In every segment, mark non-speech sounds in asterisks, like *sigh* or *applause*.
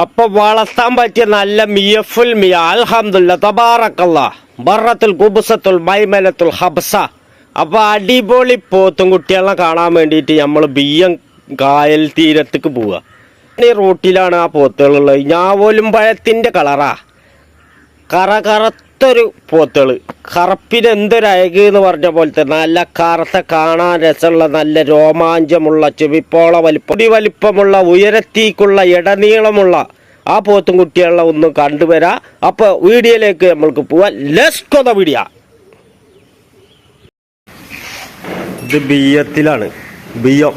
അപ്പൊ വളർത്താൻ പറ്റിയ നല്ല മിയഫുൽ മിയ അൽഹമുല്ല തബാറക്കല്ല. ബറത്തുൽ കുബുസത്തുൽ മൈമലത്തുൽ ഹബ്സ. അപ്പൊ അടിപൊളി പോത്തും കുട്ടികളെ കാണാൻ വേണ്ടിയിട്ട് നമ്മൾ ബിയ്യം കായൽ തീരത്തേക്ക് പോവുക ഈ റൂട്ടിലാണ് ആ പോത്തുകളുള്ളത്. ഞാവോലും പഴത്തിന്റെ കളറാ. കറ കറ കറുത്തൊരു പോത്തേൾ കറുപ്പിന് എന്തൊരഴക് എന്ന് പറഞ്ഞ പോലത്തെ നല്ല കറുത്ത കാണാൻ രസമുള്ള നല്ല രോമാഞ്ചമുള്ള ചെവിപ്പോള വലിപ്പൊടി വലിപ്പമുള്ള ഉയരത്തേക്കുള്ള ഇടനീളമുള്ള ആ പോത്തും കുട്ടികളെ ഒന്നും കണ്ടുവരാ. അപ്പൊ വീഡിയോയിലേക്ക് നമ്മൾക്ക് പോവാം. ലസ്കൊത വീഡിയ ഇത് ബിയത്തിലാണ് ബിയ്യം.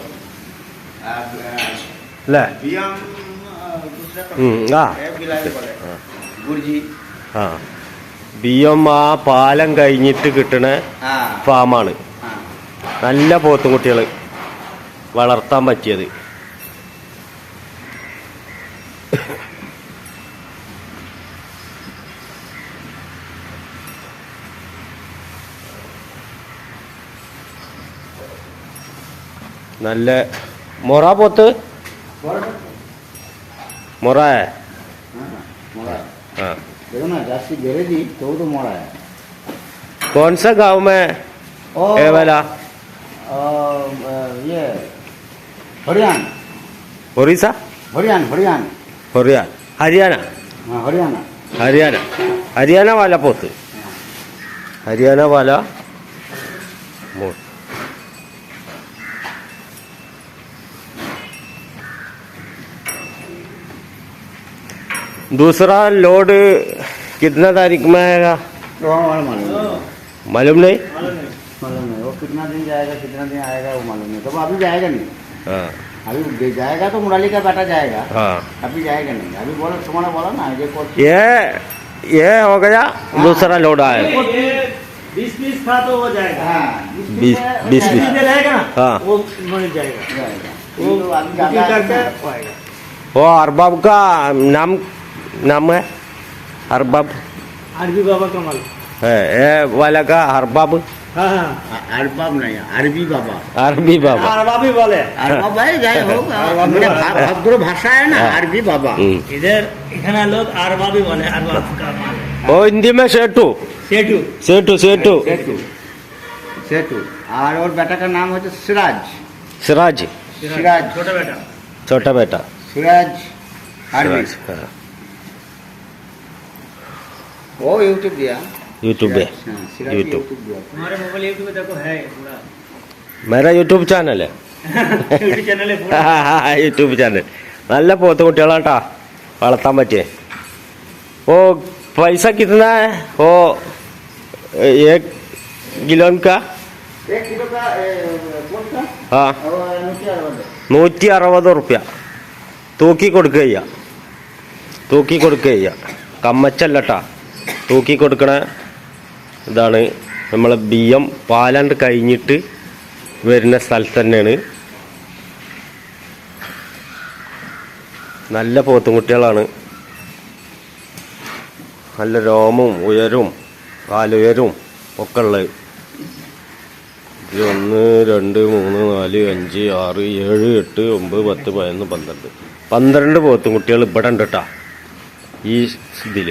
അല്ലേ? ആ ആ. ബി എം ആ പാലം കഴിഞ്ഞിട്ട് കിട്ടണ ഫാമാണ്. നല്ല പോത്തുംകുട്ടികൾ വളർത്താൻ പറ്റിയത്. നല്ല മൊറ പോത്ത്. മൊറ. ആ. देखो ना जास्ती घेरे दी तो तो मोड़ा है। कौन सा गाँव में है वाला? ये हरियाणा। ओरिसा? हरियाणा हरियाणा। हरियाणा। हरियाणा? हाँ हरियाणा। हरियाणा। हरियाणा वाला पोत। हरियाणा वाला मोर। दूसरा लोड कितना तारीख में आएगा? तो मालूम नहीं? मालूम नहीं। मालूम नहीं। वो कितना दिन जाएगा कितना दिन आएगा वो मालूम नहीं। तो वो अभी जाएगा नहीं। हाँ। अभी जाएगा तो मुराली का बेटा जाएगा। हाँ। अभी जाएगा नहीं। अभी बोला तुम्हारा बोला ना ये ये ये हो गया दूसरा लोड आएगा बीस बीस था तो हो जाएगा। हाँ। बीस बीस रहेगा हाँ। वो जाएगा। वो तो है वो वो अरबाब का नाम नाम है? अरबाब आरबी बाबा कमल। है ये वाला का अरबाब हाँ हाँ। अरबाब नहीं अरबी बाबा। अरबी बाबा। अरबा बोले। अरबाब भाई जाए होगा। अरबाब मेरा बाबा। भा- है ना हाँ। अरबी बाबा। हम्म। इधर इतना लोग अरबा बोले अरबा का वो हिंदी में सेठू। सेठू। सेठू सेठू। और और बेटा का नाम है सिराज। सिराज। सिराज। छोटा बेटा। छोटा बेटा। सिराज। अरबी। सिराज हाँ, वो यूट्यूब दिया। यूट्यूब पे यूट्यूब हमारे मोबाइल यूट्यूब देखो है पूरा। मेरा യൂട്യൂബ് ചാനൽ യൂട്യൂബ് ചാനൽ നല്ല പോത്ത് കുട്ടികളാട്ടാ വളർത്താൻ പറ്റിയേ. ഓ പൈസ കിട്ടുന്ന ഓ एक കിലോൻ കാ ആ. നൂറ്റി അറുപത്. ഉറുപ്യ തൂക്കി കൊടുക്കുക തൂക്കി കൊടുക്കുക കമ്മച്ചല്ലട്ടാ. തൂക്കി കൊടുക്കണ ഇതാണ് നമ്മളെ ബിയ്യം പാലാണ്ട് കഴിഞ്ഞിട്ട് വരുന്ന സ്ഥലത്ത് തന്നെയാണ്. നല്ല പോത്തുംകുട്ടികളാണ് നല്ല രോമവും ഉയരവും കാലുയരും ഒക്കെ ഉള്ളത് ഒന്ന് രണ്ട് മൂന്ന് നാല് അഞ്ച് ആറ് ഏഴ് എട്ട് ഒമ്പത് പത്ത് പതിനൊന്ന് പന്ത്രണ്ട്. പന്ത്രണ്ട് പോത്തും കുട്ടികൾ ഇവിടെ ഉണ്ട് കേട്ടാ ഈ ഇതിൽ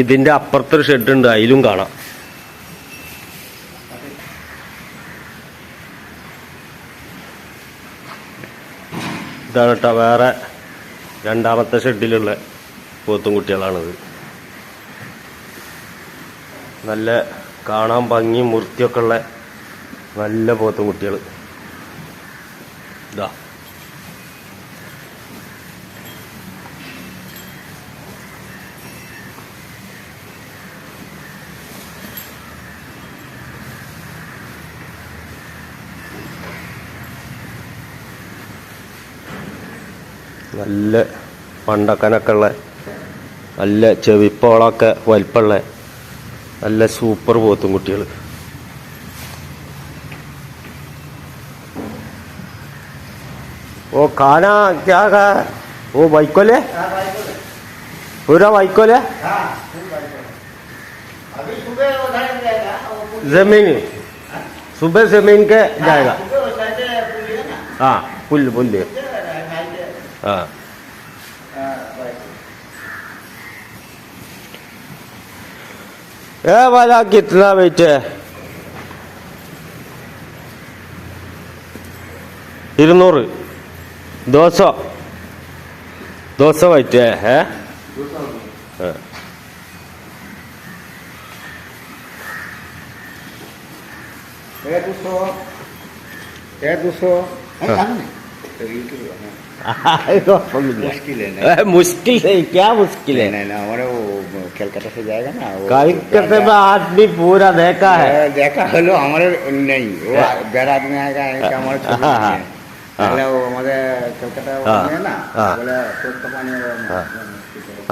ഇതിന്റെ അപ്പുറത്തൊരു ഷെഡ് ഉണ്ട് അതിലും കാണാം. ഇതാണ് കേട്ടോ വേറെ രണ്ടാമത്തെ ഷെഡിലുള്ള പോത്തും കുട്ടികളാണിത്. നല്ല കാണാൻ ഭംഗിയും വൃത്തിയൊക്കെ ഉള്ള നല്ല പോത്തും കുട്ടികൾ ഇതാ നല്ല പണ്ടക്കനൊക്കെ ഉള്ള നല്ല ചെവിപ്പോളൊക്കെ വലിപ്പമുള്ള നല്ല സൂപ്പർ പോത്തും കുട്ടികൾ वो खाना क्या का वो वाइकोल है पूरा वाइकोल है अभी सुबह उधर जाएगा वो पुल- जमीन सुबह जमीन के जाएगा सुबह उस साइड से पुल है ना हाँ पुल पुल दे हाईवे हाँ हाँ, वही। Uh. Uh, वाला कितना बेचे इरनूर दो सौ। दो सौ बेचे है हाँ। दो सौ। दो सौ। हाँ। दूसरो हाँ। मुश्किल है ना ए, मुश्किल है क्या मुश्किल नहीं है नहीं ना हमारे वो कलकत्ता से जाएगा ना वो कलकत्ते में आदमी पूरा देखा है हाँ, देखा हेलो हमारे नहीं वो हाँ। बेर आदमी आएगा इनका हमारे छुट्टी हाँ, नहीं है। हाँ। पहले वो हमारे कलकत्ता वो हाँ, है ना हाँ। बोले सोच का पानी वो- हाँ।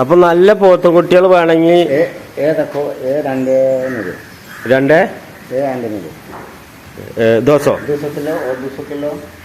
അപ്പൊ നല്ല പോത്തും കുട്ടികൾ വേണമെങ്കിൽ ये ये देखो ये डंडे मेरे രണ്ട് ये अंडे मेरे ഏ, ദോശോ दो सौ किलो और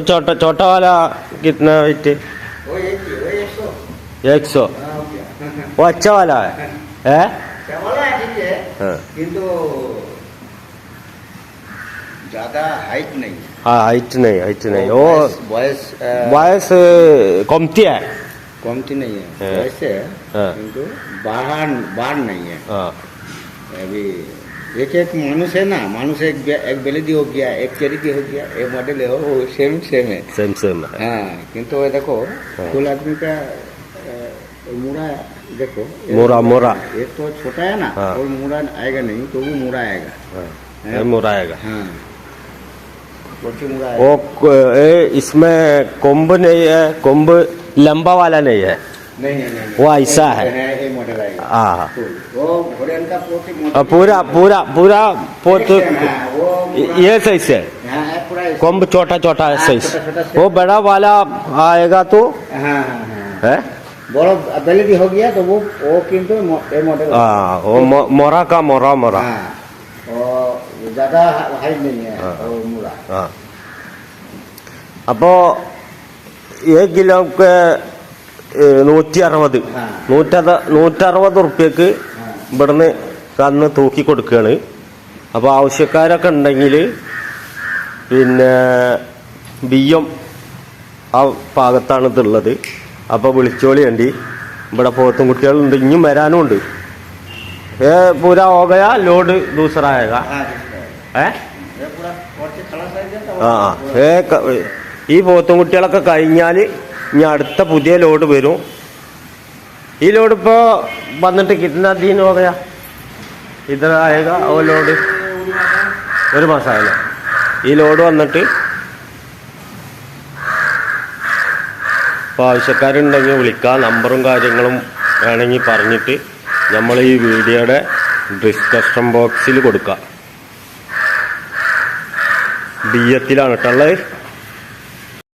छोटा छोटा वाला कितना वो है एक सौ। वो अच्छा वाला है। *laughs* है? वाला है ठीक हाँ। किंतु ज़्यादा हाइट नहीं। हाँ हाइट नहीं हाइट नहीं। वो वॉयस वॉयस कमती है। कमती नहीं है। हाँ। वैसे है हाँ। किंतु बाहर बाहर नहीं है। अभी एक एक मानुष है ना मानुष एक एक बेलेदी हो गया एक चेरिटी हो गया एक मॉडल है वो सेम सेम है सेम सेम है हाँ किंतु ये देखो हाँ। फुल आदमी का मूड़ा देखो ये मूड़ा, मूड़ा। एक तो छोटा है ना हाँ। और मूड़ा आएगा नहीं तो वो मूड़ा आएगा हाँ, हाँ। हाँ मूड़ा वो आएगा क- ये इसमें कुंभ नहीं है कुंभ लंबा वाला नहीं है नहीं वो ऐसा है। हाँ हाँ। पूरा पूरा पूरा पोत ये सही से कुंभ छोटा छोटा सही से वो बड़ा वाला आएगा तो? है हो गया तो वो वो किंतु मॉडल वो मोरा का मोरा मोरा। ज़्यादा हाइट नहीं है अब एक किलो के നൂറ്റി അറുപത് നൂറ്ററ നൂറ്ററുപത് ഉറുപ്പ്യക്ക് ഇവിടുന്ന് കന്ന് തൂക്കി കൊടുക്കുകയാണ് അപ്പോൾ ആവശ്യക്കാരൊക്കെ ഉണ്ടെങ്കിൽ പിന്നെ ബിയ്യം ആ ഭാഗത്താണ് ഇതുള്ളത്. അപ്പോൾ വിളിച്ചോളി വേണ്ടി ഇവിടെ പോകത്തും കുട്ടികളുണ്ട് ഇനിയും വരാനും ഉണ്ട് ഏ പൂരാ ഓകയാ? ലോഡ് ദൂസറായക ഏ? ആ ഏ ഈ പോത്തും കുട്ടികളൊക്കെ കഴിഞ്ഞാൽ ഇനി അടുത്ത പുതിയ ലോഡ് വരും. ഈ ലോഡ് ഇപ്പോ വന്നിട്ട് കിട്ടുന്ന ദീൻ ഹോഗയാ ഇത്ര ആയേഗ ഓ ലോഡ്. ഒരു മാസമായല്ലോ ഈ ലോഡ് വന്നിട്ട് ഇപ്പോൾ ആവശ്യക്കാരുണ്ടെങ്കിൽ വിളിക്കാം നമ്പറും കാര്യങ്ങളും വേണമെങ്കിൽ പറഞ്ഞിട്ട് നമ്മൾ ഈ വീഡിയോയുടെ ഡിസ്കഷൻ ബോക്സിൽ കൊടുക്കാം. എത്തിലാണ് കേട്ടുള്ളത്